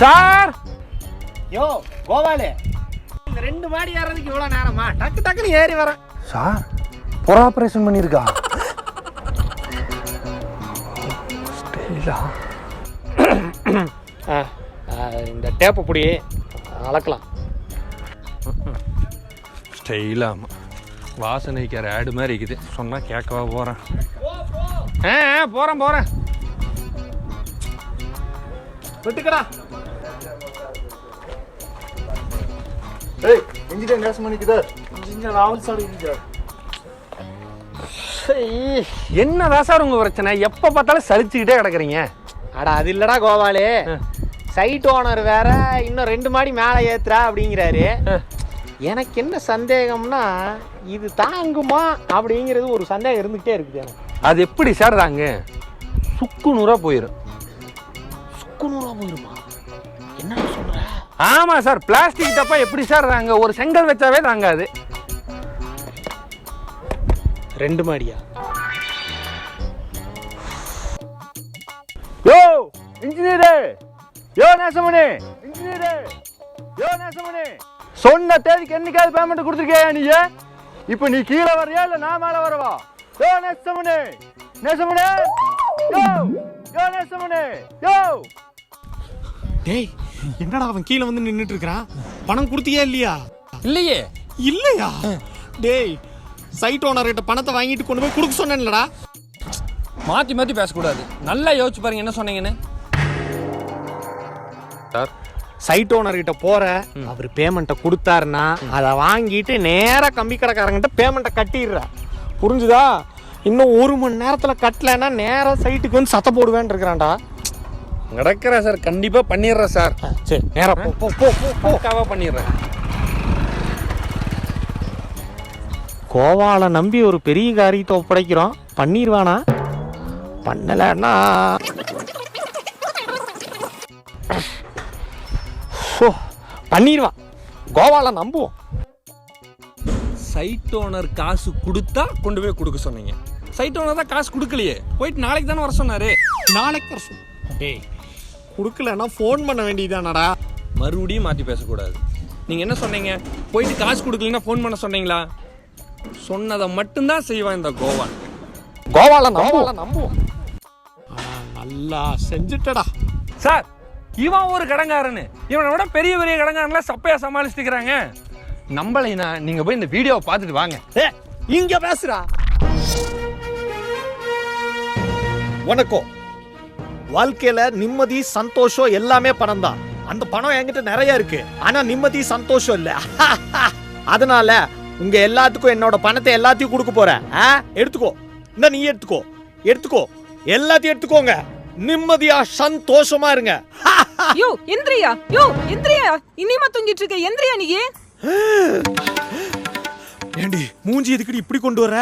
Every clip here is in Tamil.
சார் யோ கோபாலு. இந்த ரெண்டு மாடி ஏறதுக்கு இவ்வளோ நேரமா? டக்கு டக்குன்னு ஏறி வரேன் சார் புற ஆபரேஷன் பண்ணியிருக்கா இந்த டேப்பை பிடி. அளக்கலாம் ஸ்டைலாக வாசனைக்கார ஆடு மாதிரி இருக்குது. சொன்னால் கேட்கவா போகிறேன் ஆ ஆ, போறேன் போறேன். விட்டுக்கடா. ஏய் இன்ஜினியர் நேசம் பண்ணிக்குதா இன்ஜினியர் ராவல் சார் இன்ஜினியர் என்னதான் சார் உங்கள் பிரச்சனை? எப்போ பார்த்தாலும் சலிச்சுக்கிட்டே கிடக்குறீங்க? அட அது இல்லடா கோபாலு. சைட் ஓனர் வேற இன்னும் ரெண்டு மாடி மேலே ஏத்துறா அப்படிங்கிறாரு. எனக்கு என்ன சந்தேகம்னா இது தாங்குமா அப்படிங்கிறது ஒரு சந்தேகம் இருந்துகிட்டே இருக்குது எனக்கு. அது எப்படி சார் தாங்க சுக்கு நூறாக போயிடும் சுக்குநூறா போயிருமா? என்ன சொல்ற? ஆமாம் சார் பிளாஸ்டிக் டப்பா எப்படி சார் தாங்க ஒரு செங்கல் வச்சாவே தாங்காது. ரெண்டு மாடியா? யோ இன்ஜினியரே யோ நேசமணி இன்ஜினியரே யோ நேசமணி சொன்ன தேதிக்கு என்னைக்காவது பேமெண்ட் கொடுத்துருக்கியா நீ இப்போ நீ கீழே வரையா இல்லை நான் மேலே வரவா? யோ நேசமணி! நேசமணி யோ! யோ நேசமணி யோ! டேய் என்னடா அவன் கீழே வந்து நின்னுட்டு இருக்கிறான் பணம் கொடுத்தியா இல்லையா? இல்லையே. இல்லையா? டேய் சைட் ஓனர்கிட்ட பணத்தை வாங்கிட்டு கொண்டு போய் கொடுக்க சொன்னேன்லடா. மாற்றி மாற்றி பேசக்கூடாது. நல்லா யோசிச்சு பாருங்க என்ன சொன்னீங்கன்னு. சார் சைட் ஓனர்கிட்ட போற அவர் பேமெண்ட்டை கொடுத்தாருன்னா அதை வாங்கிட்டு நேரா கம்பி கடைக்காரங்கிட்ட பேமெண்ட்டை கட்டிடுற புரிஞ்சுதா? இன்னும் ஒரு மணி நேரத்துல கட்டலைன்னா நேரா சைட்டுக்கு வந்து சத்த போடுவேன் இருக்கிறான்டா. நடக்கிறேன் சார் கண்டிப்பாக பண்ணிடுறேன் சார். சரி நேரா போ போ போ போ பண்ணிடுறேன் கோவாலை நம்பி ஒரு பெரிய காரியத்தை ஒப்படைக்கிறோம். பண்ணிடுவானா? பண்ணலைன்னா ஓ, பண்ணிடுவான். கோவாலை நம்புவோம். சைட் ஓனர் காசு கொடுத்தா கொண்டு போய் கொடுக்க சொன்னீங்க. சைட் ஓனர் தான் காசு கொடுக்கலையே. போயிட்டு நாளைக்கு தானே வர சொன்னாரு? நாளைக்கு வர சொல்லு டேய் கொடுக்கலன்னா ஃபோன் பண்ண வேண்டியதானடா மறுபடியும் மாற்றி பேசக்கூடாது. நீங்கள் என்ன சொன்னீங்க? போயிட்டு காசு கொடுக்கலன்னா ஃபோன் பண்ண சொன்னீங்களா? சொன்னதை மட்டும்தான் செய்வான் இந்த கோவான். கோவால நம்புவோம். நம்புவோம் நல்லா செஞ்சுட்டடா. சார் இவன் ஒரு கடங்காரனு. இவனை விட பெரிய பெரிய கடங்காரன்லாம் சப்பையா சமாளிச்சுக்கிறாங்க நம்பலைனா நீங்கள் போய் இந்த வீடியோவை பார்த்துட்டு வாங்க. ஏ இங்க பேசுறா வணக்கம். வாழ்க்கையில நிம்மதி சந்தோஷம் எல்லாமே பணம் தான் அந்த பணம் என்கிட்ட நிறைய இருக்கு. ஆனா நிம்மதி சந்தோஷம் இல்ல. அதனால உங்க எல்லாத்துக்கும் என்னோட பணத்தை எல்லாத்தையும் கொடுக்க போறேன். ஆ? எடுத்துக்கோ. இந்த நீ எடுத்துக்கோ. எடுத்துக்கோ. எல்லாத்தையும் எடுத்துக்கோங்க. நிம்மதியா சந்தோஷமா இருங்க. யோ எந்திரியா? யோ எந்திரியா? இனிமா தூங்கிட்டு இருக்க எந்திரியா நீ? ஏண்டி மூஞ்சி எதுக்குடி இப்படி கொண்டு வர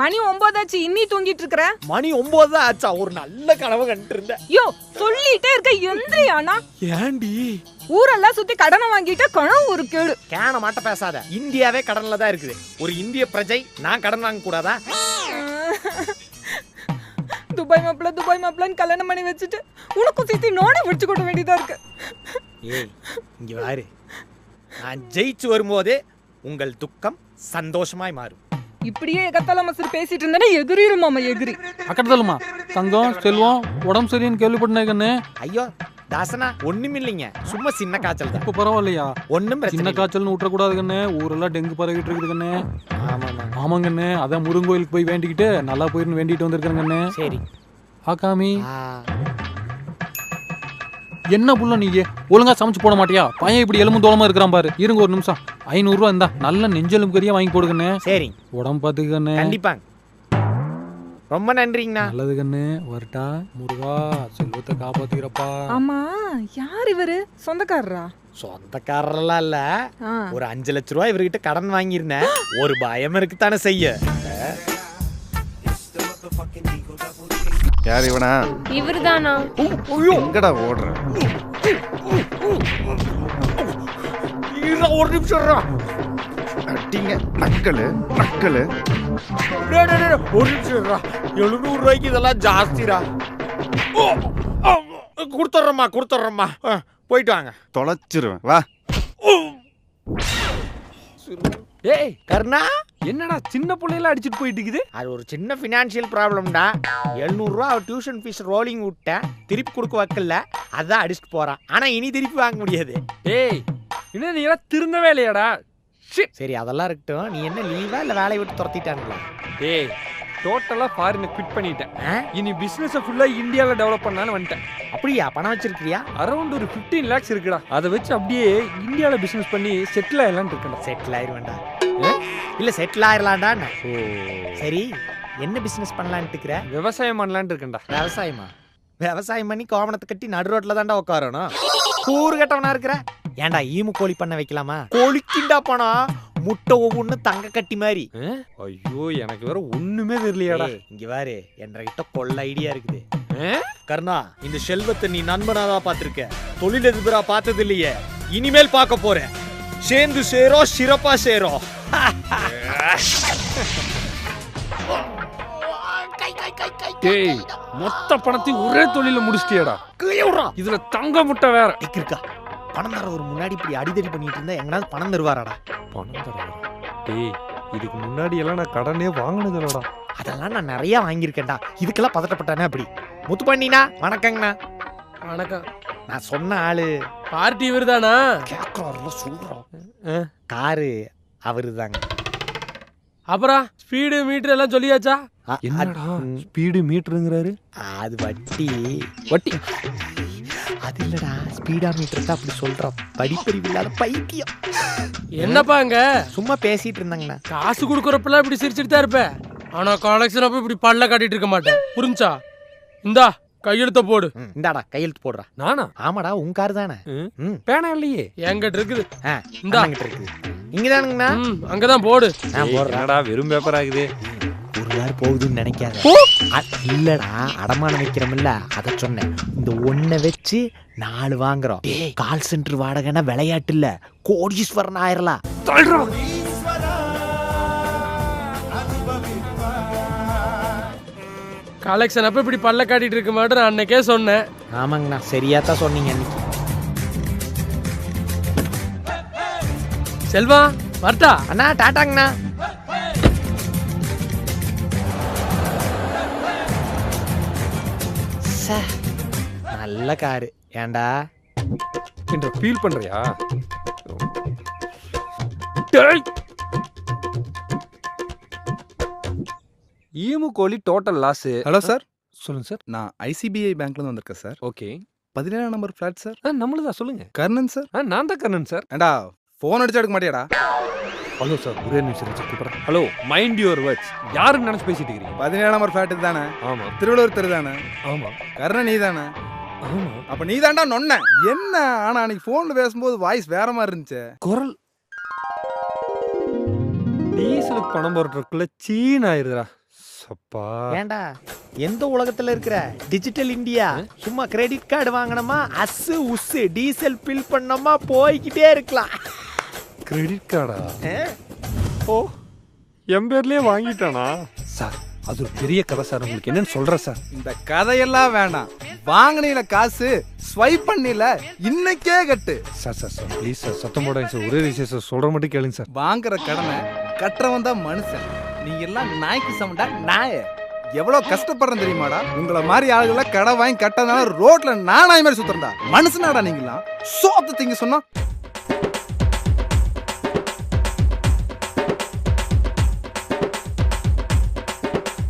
மணி ஒன்பதாச்சு இன்னி தூங்கிட்டு இருக்கற? மணி ஒன்பது ஆச்சா ஒரு நல்ல கனவு கண்டு இருந்தேன் யோ சொல்லிட்டே இருக்க எந்திரியானா? ஏண்டி? ஊரெல்லாம் சுத்தி கடனை வாங்கிட்டு கனவு ஒரு கேடு. கேன மாட்ட பேசாத. இந்தியாவே கடன்ல தான் இருக்குது. ஒரு இந்திய பிரஜை நான் கடன் வாங்க கூடாதா துபாய் மாப்பிள்ள துபாய் மாப்பிள்ளன்னு கல்யாணம் பண்ணி வச்சுட்டு உனக்கும் சேர்த்து நோனே பிடிச்சு கொட்ட வேண்டியதா இருக்கு. ஏய் இங்க வாரு. நான் ஜெயிச்சு வரும்போதே உங்கள் துக்கம் சந்தோஷமாய் மாறும். இப்படியே எகத்தால மசர் பேசிட்டு இருந்தேன்னா எகிரிடும் மாமா எகிரி. அக்கடதலுமா தங்கம் செல்வம் உடம்பு சரியின்னு கேள்விப்பட்டேன் கண்ணு ஐயோ தாசனா ஒண்ணுமில்லைங்க சும்மா சின்ன காய்ச்சல் தான். இப்போ பரவாயில்லையா? ஒண்ணும் பிரச்சனை சின்ன. காய்ச்சல்னு விட்டுறக்கூடாது கண்ணு ஊரெல்லாம் டெங்கு பரவிட்டு இருக்குது கண்ணு ஆமாம்மா. ஆமாங்க கண்ணு அதான் முருகன் கோயிலுக்கு போய் வேண்டிக்கிட்டு நல்லா போயிருந்து வேண்டிட்டு வந்திருக்கேன் கண்ணு சரி. ஆக்காமி ஆ, என்ன புள்ள நீ ஒழுங்கா சமைச்சு போட மாட்டியா? பையன் இப்படி எலும்பு தோலமா இருக்கிறான் பாரு. இருங்க ஒரு நிமிஷம். ஐநூறுரூவா இருந்தா நல்ல நெஞ்செலும்பு கறியா வாங்கி போடுங்கண்ணே. சரி உடம்பு பார்த்துக்க கண்ணு கண்டிப்பாங்க. ரொம்ப நன்றிங்கண்ணா. நல்லது கண்ணு வரட்டா. முருகா செல்வத்தை காப்பாத்திக்கிறப்பா. ஆமா. யார் இவரு? சொந்தக்காரரா? சொந்தக்காரரெல்லாம் இல்ல. ஆ. ஒரு அஞ்சு லட்ச ரூபாய் இவர்கிட்ட கடன் வாங்கியிருந்தேன். ஒரு பயம் இருக்குத்தானே செய்ய. யார் இவனா? இவர்தானா? எங்கடா ஓடுற? ஒரு நிமிஷம். அட்டிங்க நக்கலு நக்கலு. ஒரு நிமிஷம். 700 ரூபாய்க்கு இதெல்லாம் ஆ, கொடுத்துட்றேம்மா கொடுத்துட்றேம்மா ஆ, போயிட்டு வாங்க. தொலைச்சிருவேன். வா. ஏய் கர்ணா என்னடா சின்ன பிள்ளையில அடிச்சிட்டு போயிட்டு இருக்குது அது ஒரு சின்ன ஃபினான்ஷியல் ப்ராப்ளம்டா எழுநூறுவா அவ டியூஷன் ஃபீஸ் ரோலிங் விட்டேன். திருப்பி கொடுக்க வைக்கல. அதான் அடிச்சுட்டு போறான். ஆனா இனி திருப்பி வாங்க முடியாது. ஏய் என்ன நீ எல்லாம் திருந்தவே இல்லையாடா? சரி அதெல்லாம் இருக்கட்டும். நீ என்ன லீவா இல்ல வேலையை விட்டு துரத்திட்டானுங்களா? ஏய் டோட்டலா ஃபாரினை குவிட் பண்ணிட்டேன்? இனி பிசினஸ் ஃபுல்லா இந்தியால டெவலப் பண்ணலான்னு வந்துட்டேன். அப்படியா? பணம் வச்சிருக்கிறியா? அரௌண்ட் ஒரு 15 லேக்ஸ் இருக்குடா. அதை வச்சு அப்படியே இந்தியால பிசினஸ் பண்ணி செட்டில் ஆயிடலாம்னு இருக்கேன்டா. செட்டில் ஆயிருவேண்டா இல்ல செட்டில் ஆயிரலாம்டா சரி என்ன பிசினஸ் பண்ணலான்ட்டு இருக்கிற? விவசாயம் பண்ணலான்னு இருக்கேன்டா. விவசாயமா? விவசாயம் பண்ணி கோவணத்தை கட்டி நடு ரோட்ல தான்டா உட்காரணும். கூறு கட்டவனா இருக்கிற? ஏன்டா ஈமு கோழி பண்ண வைக்கலாமா? கோழிக்குண்டா பணம். முட்டை ஒவ்வொன்னு தங்க கட்டி மாதிரி. ஐயோ எனக்கு வேற ஒண்ணுமே தெரியலையாடா. இங்க பாரு என்கிட்ட கொள்ள ஐடியா இருக்குது? கர்ணா இந்த செல்வத்தை நீ நண்பனாதான் பார்த்திருக்க? தொழிலதிபரா பார்த்தது இல்லையே இனிமேல் பார்க்க போற சேர்ந்து சேரோம் சிறப்பா சேரோம் மொத்த பணத்தையும் ஒரே தொழில முடிச்சிட்டியாடா. இதுல தங்க முட்டை வேற. இருக்கா. பணம் தர ஒரு முன்னாடி இப்படி அடிதடி பண்ணிட்டு இருந்தா எங்கனாவது பணம் தருவாராடா? பணம் தராதா டேய் இதுக்கு முன்னாடி எல்லாம் நான் கடனே வாங்கினது இல்லடா அதெல்லாம் நான் நிறைய வாங்கியிருக்கேன்டா. இதுக்கெல்லாம் பதட்டப்பட்டானே அப்படி. முத்து பண்ணினா வணக்கங்கண்ணா. வணக்கம். நான் சொன்ன ஆளு. பார்ட்டி இவர்தானா? கேட்கறாருல சொல்றோம் ஆ. காரு அவரு தாங்க அப்புறம் ஸ்பீடு மீட்டர் எல்லாம் சொல்லியாச்சா? என்னடா ஸ்பீடு மீட்டருங்கிறாரு அது வட்டி. வட்டி. அது இல்லடா ஸ்பீடா மீட்டர் தான் அப்படி சொல்றோம். படிப்பறிவு இல்லாத பைத்தியம். என்னப்பா அங்க? சும்மா பேசிட்டு இருந்தாங்கண்ணா. காசு கொடுக்குறப்பெல்லாம் இப்படி சிரிச்சிட்டு தான் இருப்ப ஆனா கலெக்ஷன் அப்ப இப்படி பல்ல காட்டிட்டு இருக்க மாட்டேன். புரிஞ்சா? இந்தா கையெழுத்த போடு. இந்தாடா கையெழுத்து போடுறா. நானா? ஆமாடா உன் கார் தானே. பேனா இல்லையே? என்கிட்ட இருக்குது. இந்தா. இருக்குது. இங்கதானுங்கண்ணா. அங்கதான் போடு. நான் ஏய், போடுறேன் என்னடா வெறும் பேப்பர் ஆகுது? ஒரு வாரம் போகுதுன்னு நினைக்காத. இல்லடா அடமானம் வைக்கிறோம்ல அத சொன்னேன். இந்த ஒன்னை வச்சு நாலு வாங்குறோம். கால் சென்டர் வாடகைன்னா விளையாட்டு இல்ல. கோடீஸ்வரன் ஆயிரலாம் தள்ளுறா. கலெக்ஷன் அப்ப இப்படி பல்ல காட்டிட்டு இருக்க மாட்டேன் நான் அன்னைக்கே சொன்னேன். ஆமாங்கண்ணா சரியா தான் சொன்னீங்க செல்வா வரட்டா. அண்ணா டாட்டாங்கண்ணா. நல்ல காரு. ஏன்டா? என்ற ஃபீல் பண்றியா? ஈமு கோழி டோட்டல் லாஸ் ஹலோ சார் சொல்லுங்க சார் நான் ஐசிபிஐ பேங்க்லேருந்து வந்திருக்கேன் சார் ஓகே பதினேழாம் நம்பர் ஃப்ளாட் சார் ஆ நம்மளுதா சொல்லுங்க. கர்ணன் சார் ஆ நான் தான் கண்ணன் சார் ஏண்டா ஃபோன் அடிச்சு எடுக்க மாட்டியாடா? ஹலோ சார் ஒரே நிமிஷம் சார் கூப்பிடுறேன். ஹலோ மைண்ட் யுவர் வேர்ட்ஸ் யாருன்னு நினைச்சு பேசிட்டு இருக்கீங்க பதினேழாம் நம்பர் ஃப்ளாட் தானே? ஆமா. திருவள்ளூர் தெரு தானே? ஆமா. கர்ணன் நீ தானே அப்ப நீ தான்டா நொன்ன. என்ன? ஆனா அன்னைக்கு ஃபோன்ல பேசும்போது வாய்ஸ் வேற மாதிரி இருந்துச்சு. குரல். டீசலுக்கு பணம் போடுறதுக்குள்ள சீன் ஆயிருதுடா. சப்பா. ஏன்டா எந்த உலகத்துல இருக்கிற டிஜிட்டல் இந்தியா சும்மா கிரெடிட் கார்டு வாங்கினோமா அசு உசு டீசல் பில் பண்ணோமா போய்கிட்டே இருக்கலாம். கிரெடிட் கார்டா ஓ என் பேர்லயே வாங்கிட்டானா? சார் அது ஒரு பெரிய கதை சார். உங்களுக்கு என்னன்னு சொல்றேன் சார். இந்த கதையெல்லாம் வேணாம். வாங்கினீல காசு ஸ்வைப் பண்ணில இன்னைக்கே கட்டு. Sir sir sir please sir சத்தம் போடாங்க சார். ஒரே விஷயம் சார் சொல்ற மட்டும் கேளுங்க சார். வாங்குற கடனை கட்டுறவன் தான் மனுஷன். நீங்க எல்லாம் நாய்க்கு சமண்டா? நாய. எவ்வளவு கஷ்டப்படுறேன் தெரியுமாடா? உங்களை மாதிரி ஆளுகளை கடை வாங்கி கட்டனால ரோட்ல நானாய் மாதிரி சுத்துறா மனுஷனாடா நீங்களாம் சோத்து திங்க சொன்னா.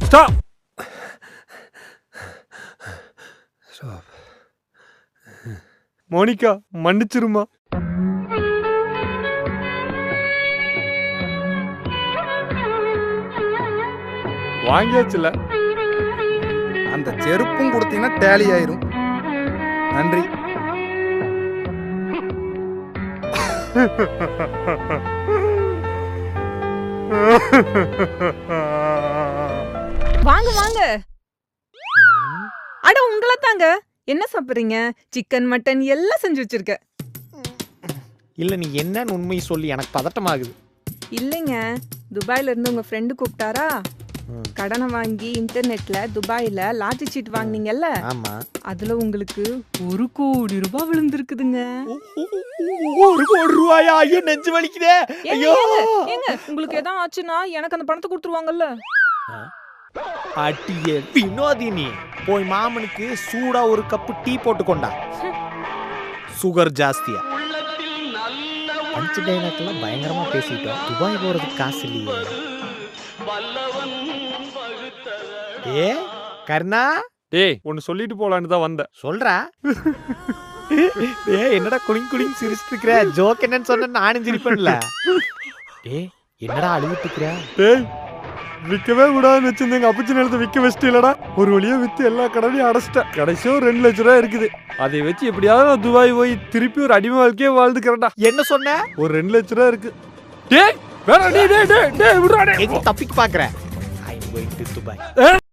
ஸ்டாப் மோனிகா மன்னிச்சிருமா? வாங்கியாச்சுல. அந்த செருப்பும் கொடுத்தீங்கன்னா டேலி ஆயிரும். நன்றி. வாங்க என்ன சாப்பிடுறீங்க? சிக்கன் மட்டன் எல்லாம் செஞ்சு வச்சிருக்க. இல்ல நீ என்னன்னு உண்மையை சொல்லி. எனக்கு பதட்டமாகுது. இல்லைங்க. துபாயில இருந்து உங்க ஃப்ரெண்டு கூப்பிட்டாரா? கடனை வாங்கி இன்டர்நெட்ல துபாயில லாட்டரி சீட் வாங்குனீங்கல்ல? ஆமா. அதுல உங்களுக்கு ஒரு கோடி ரூபாய் விழுந்திருக்குதுங்க. ஒரு கோடி ரூபாயா? ஐயோ நெஞ்சு வலிக்குதே. ஐயோ. உங்களுக்கு எதாவது ஆச்சுன்னா எனக்கு அந்த பணத்தை கொடுத்துருவாங்கல்ல? அட்டியே வினோதினி. போய் மாமனுக்கு சூடா ஒரு கப்பு டீ போட்டு கொண்டா சுகர் ஜாஸ்தியா. பஞ்சு டைலாக்லாம் பயங்கரமா பேசிட்டோம். துபாய் போறதுக்கு காசு இல்லையே. ஏ கர்ணா? டேய். ஒன்னு சொல்லிட்டு போலான்னு தான் வந்தேன். சொல்றா? ஏ என்னடா குளிங் குளிங் சிரிச்சிட்டு இருக்கிற ஜோக் என்னன்னு சொன்ன நானும் சிரிப்பேன்ல. ஏ என்னடா அழுவிட்டு இருக்கிற விற்கவே கூடாதுன்னு வச்சிருந்தேங்க. அப்பச்சி நிலத்தை விற்க வச்சுட்டு இல்லடா ஒரு வழியா வித்து எல்லா கடனையும் அடைச்சிட்டேன். கடைசியா ஒரு ரெண்டு லட்ச ரூபா இருக்குது. அதை வச்சு எப்படியாவது நான் துபாய் போய் திருப்பி ஒரு அடிமை வாழ்க்கையே வாழ்ந்துக்கிறேன்டா. என்ன சொன்ன? ஒரு ரெண்டு லட்ச ரூபா இருக்கு. டேய் வேணா டேய் டேய் டேய் டேய் தப்பிக்கு பாக்குற ஐ கோயிங் டு துபாய்